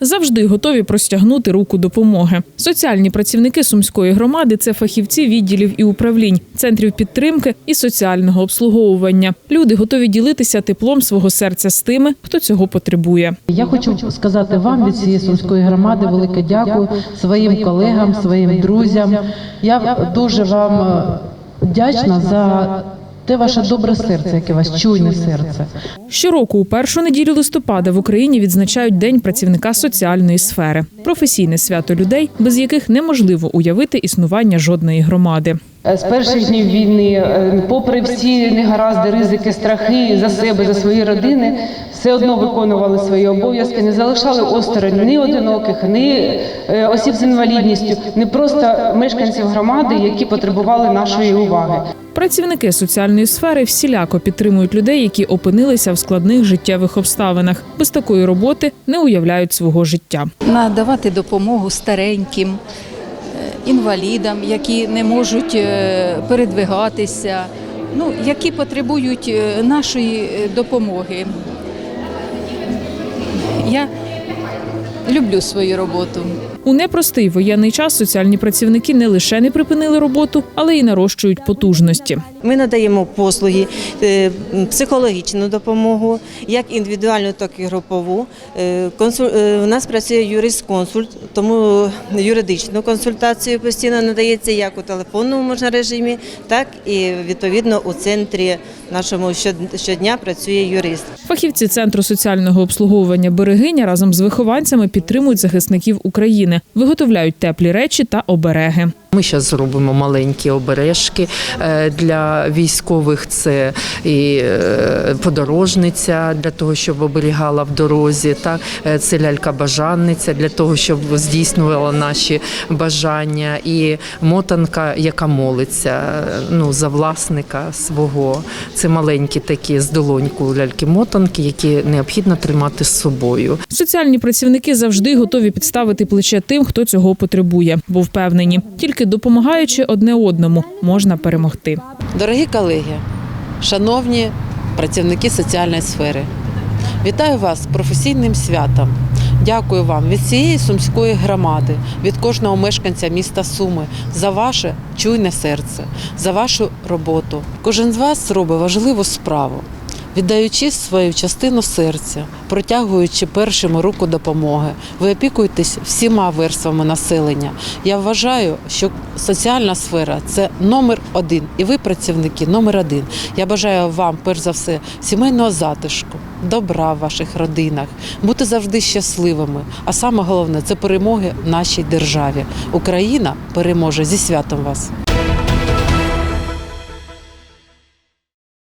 завжди готові простягнути руку допомоги. Соціальні працівники сумської громади це фахівці відділів і управлінь, центрів підтримки і соціального обслуговування. Люди готові ділитися теплом свого серця з тими, хто цього потребує. Я хочу сказати вам від цієї сумської громади велике дякую своїм колегам, своїм друзям. Я дуже вам е, вдячна за те ваше добре серце, яке вас чуйне серце. Щороку у першу неділю листопада в Україні відзначають День працівника соціальної сфери професійне свято людей, без яких неможливо уявити існування жодної громади. З перших днів війни, е, попри всі негаразди, ризики, страхи за себе, за свої родини, все одно виконували свої обов'язки, не залишали осторонь ні одиноких, ні е, осіб з інвалідністю, не просто мешканців громади, які потребували нашої уваги. Працівники соціальної сфери всіляко підтримують людей, які опинилися в складних життєвих обставинах. Без такої роботи не уявляють свого життя. надавати допомогу стареньким, е, інвалідам, які не можуть е, передвигатися, ну, які потребують е, нашої е, допомоги. Я люблю свою роботу. У непростий воєнний час соціальні працівники не лише не припинили роботу, але й нарощують потужності. Ми надаємо послуги, е, психологічну допомогу, як індивідуальну, так і групову. Е, е, У нас працює юрист-консульт, тому юридичну консультацію постійно надається як у телефонному можна режимі, так і відповідно у центрі нашому щод- щодня працює юрист. Фахівці центру соціального обслуговування берегиня разом з вихованцями підтримують захисників України, виготовляють теплі речі та обереги. Ми зараз зробимо маленькі обережки е, для військових. Це і е, подорожниця для того, щоб оберігала в дорозі. Так Е, це лялька-бажанниця для того, щоб здійснювала наші бажання, і мотанка, яка молиться ну за власника свого. Це маленькі такі з долоньку ляльки-мотанки, які необхідно тримати з собою. Соціальні працівники завжди готові підставити плече тим, хто цього потребує, бо впевнені, тільки допомагаючи одне одному, можна перемогти. Дорогі колеги, шановні працівники соціальної сфери, вітаю вас з професійним святом. Дякую вам від цієї сумської громади, від кожного мешканця міста Суми за ваше чуйне серце, за вашу роботу. Кожен з вас робить важливу справу, віддаючи свою частину серця, протягуючи першими руку допомоги. Ви опікуєтесь всіма верствами населення. Я вважаю, що соціальна сфера це номер один, і ви працівники номер один. Я бажаю вам, перш за все, сімейного затишку, добра в ваших родинах, бути завжди щасливими. А саме головне це перемоги в нашій державі. Україна переможе зі святом вас.